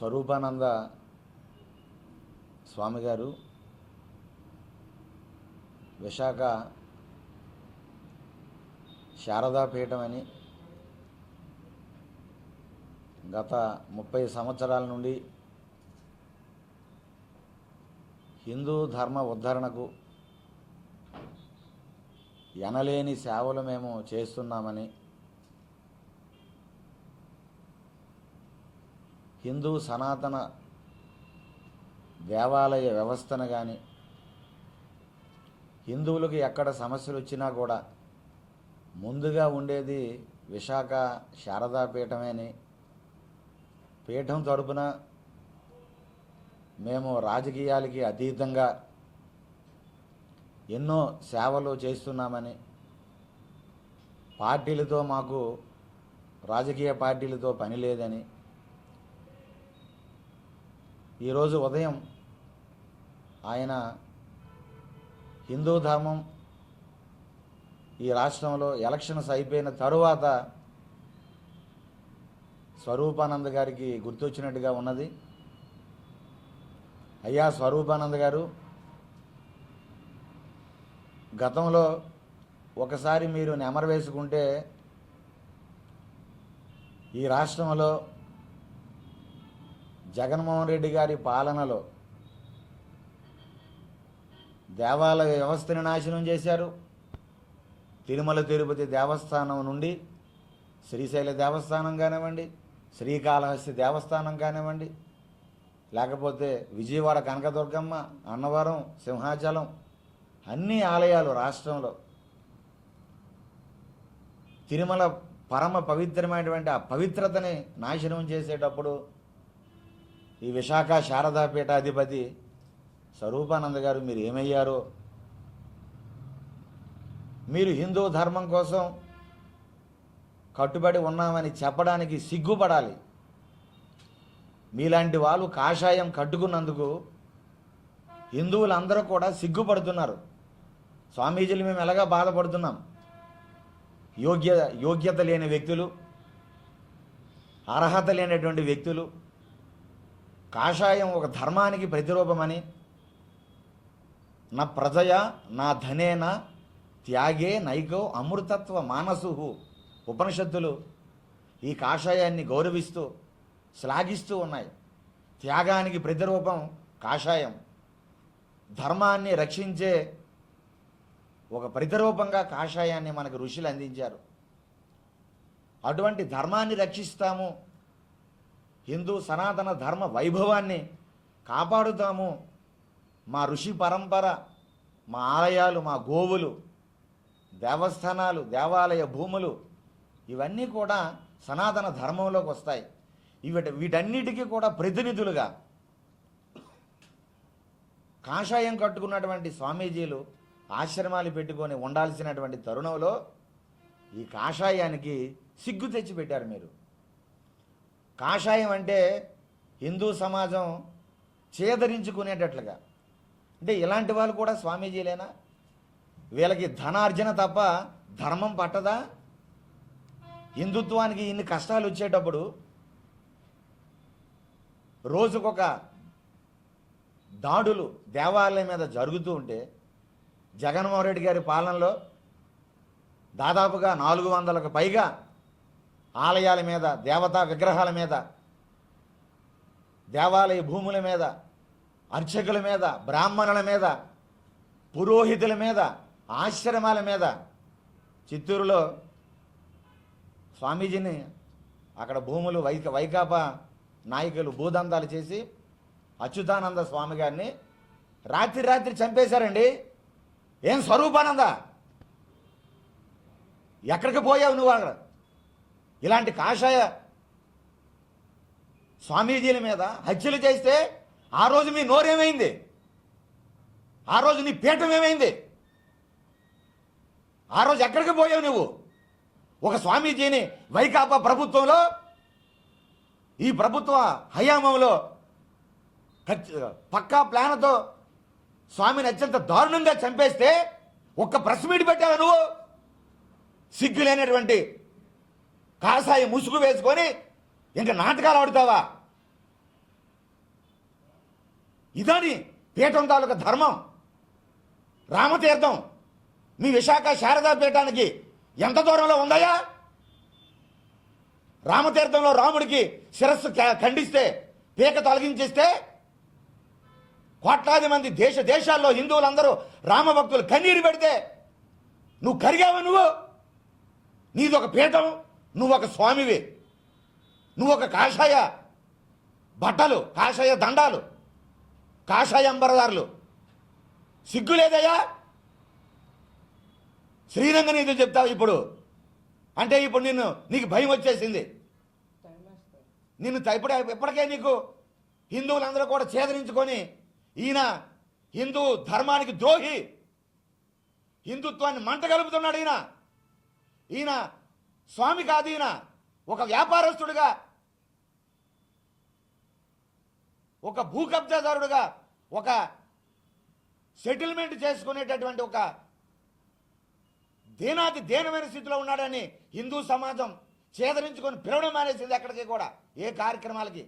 స్వరూపానంద స్వామి గారు విశాఖ శారదాపీఠం అని గత ముప్పై సంవత్సరాల నుండి హిందూ ధర్మ ఉద్ధరణకు ఎనలేని సేవలు మేము చేస్తున్నామని హిందూ సనాతన దేవాలయ వ్యవస్థను కానీ హిందువులకు ఎక్కడ సమస్యలు వచ్చినా కూడా ముందుగా ఉండేది విశాఖ శారదా పీఠమే అని పీఠం తరపున మేము రాజకీయాలకి అతీతంగా ఎన్నో సేవలు చేస్తున్నామని పార్టీలతో మాకు రాజకీయ పార్టీలతో పని లేదని ఈరోజు ఉదయం ఆయన హిందూ ధర్మం ఈ రాష్ట్రంలో ఎలక్షన్స్ అయిపోయిన తరువాత స్వరూపానంద గారికి గుర్తొచ్చినట్టుగా ఉన్నది. అయ్యా స్వరూపానంద గారు గతంలో ఒకసారి మీరు నెమరు వేసుకుంటే ఈ రాష్ట్రంలో జగన్మోహన్ రెడ్డి గారి పాలనలో దేవాలయ వ్యవస్థని నాశనం చేశారు. తిరుమల తిరుపతి దేవస్థానం నుండి శ్రీశైల దేవస్థానం కానివ్వండి శ్రీకాళహస్తి దేవస్థానం కానివ్వండి లేకపోతే విజయవాడ కనకదుర్గమ్మ అన్నవరం సింహాచలం అన్ని ఆలయాలు రాష్ట్రంలో తిరుమల పరమ పవిత్రమైనటువంటి ఆ పవిత్రతని నాశనం చేసేటప్పుడు ఈ విశాఖ శారదాపీఠ అధిపతి స్వరూపానంద గారు మీరు ఏమయ్యారో? మీరు హిందూ ధర్మం కోసం కట్టుబడి ఉన్నామని చెప్పడానికి సిగ్గుపడాలి. మీలాంటి వాళ్ళు కాషాయం కట్టుకున్నందుకు హిందువులందరూ కూడా సిగ్గుపడుతున్నారు. స్వామీజీలు మేము ఎలాగా బాధపడుతున్నాం? యోగ్య యోగ్యత లేని వ్యక్తులు అర్హత లేనటువంటి వ్యక్తులు కాషాయం ఒక ధర్మానికి ప్రతిరూపమని. నా ప్రజయ నా ధనేన త్యాగే నైకో అమృతత్వ మానసు ఉపనిషత్తులు ఈ కాషాయాన్ని గౌరవిస్తూ శ్లాఘిస్తూ ఉన్నాయి. త్యాగానికి ప్రతిరూపం కాషాయం. ధర్మాన్ని రక్షించే ఒక ప్రతిరూపంగా కాషాయాన్ని మనకు ఋషులు అందించారు. అటువంటి ధర్మాన్ని రక్షిస్తాము హిందూ సనాతన ధర్మ వైభవాన్ని కాపాడుతాము. మా ఋషి పరంపర మా ఆలయాలు మా గోవులు దేవస్థానాలు దేవాలయ భూములు ఇవన్నీ కూడా సనాతన ధర్మంలోకి వస్తాయి. వీటి వీటన్నిటికీ కూడా ప్రతినిధులుగా కాషాయం కట్టుకున్నటువంటి స్వామీజీలు ఆశ్రమాలు పెట్టుకొని ఉండాల్సినటువంటి తరుణంలో ఈ కాషాయానికి సిగ్గు తెచ్చిపెట్టారు మీరు. కాషాయం అంటే హిందూ సమాజం చేదరించుకునేటట్లుగా. అంటే ఇలాంటి వాళ్ళు కూడా స్వామీజీలేనా? వీళ్ళకి ధనార్జన తప్ప ధర్మం పట్టదా? హిందుత్వానికి ఇన్ని కష్టాలు వచ్చేటప్పుడు రోజుకొక దాడులు దేవాలయం మీద జరుగుతూ ఉంటే జగన్మోహన్ రెడ్డి గారి పాలనలో దాదాపుగా నాలుగు వందలకు పైగా ఆలయాల మీద దేవతా విగ్రహాల మీద దేవాలయ భూముల మీద అర్చకుల మీద బ్రాహ్మణుల మీద పురోహితుల మీద ఆశ్రమాల మీద చిత్తూరులో స్వామీజీని అక్కడ భూములు వైక వైకాపా నాయకులు భూదందాలు చేసి అచ్యుతానంద స్వామి గారిని రాత్రి రాత్రి చంపేశారండి. ఏం స్వరూపానంద? ఎక్కడికి పోయావు నువ్వు అక్కడ? ఇలాంటి కాషాయ స్వామీజీల మీద హత్యలు చేస్తే ఆ రోజు మీ నోరేమైంది? ఆ రోజు నీ పీఠం ఏమైంది? ఆ రోజు ఎక్కడికి పోయావు నువ్వు? ఒక స్వామీజీని వైకాపా ప్రభుత్వంలో ఈ ప్రభుత్వ హయామంలో పక్కా ప్లాన్తో స్వామిని అత్యంత దారుణంగా చంపేస్తే ఒక్క ప్రెస్ మీట్ పెట్టావా నువ్వు? సిగ్గులేనటువంటి కాసాయి ముసుగు వేసుకొని ఇంకా నాటకాలు ఆడుతావా? ఇదని పీఠం తాలూకా ధర్మం. రామతీర్థం. మీ విశాఖ శారదా పీఠానికి ఎంత దూరంలో ఉందయా రామతీర్థంలో రాముడికి శిరస్సు ఖండిస్తే పీక తొలగించేస్తే కోట్లాది మంది దేశ దేశాల్లో హిందువులందరూ రామభక్తులు కన్నీరు పెడితే నువ్వు కరిగావా నువ్వు? నీదొక పీఠం. నువ్వు ఒక స్వామివి. నువ్వు ఒక కాషాయ బట్టలు కాషాయ దండాలు కాషాయ అంబరదారులు సిగ్గు లేదయ్యా? శ్రీరంగ నీతులు చెప్తావు ఇప్పుడు? అంటే ఇప్పుడు నిన్ను నీకు భయం వచ్చేసింది. నిన్ను త- ఇప్పుడే ఇప్పటికే నీకు హిందువులందరూ కూడా ఛేదరించుకొని ఈయన హిందూ ధర్మానికి ద్రోహి. హిందుత్వాన్ని మంట కలుపుతున్నాడు ఈయన. ఈయన స్వామి కాదీన ఒక వ్యాపారస్తుడిగా ఒక భూ కబ్జాదారుడుగా ఒక సెటిల్మెంట్ చేసుకునేటటువంటి ఒక దీనాది దీనమైన స్థితిలో ఉన్నాడని హిందూ సమాజం చేదరించుకొని పిలవడం మానేసింది ఎక్కడికి కూడా ఏ కార్యక్రమాలకి.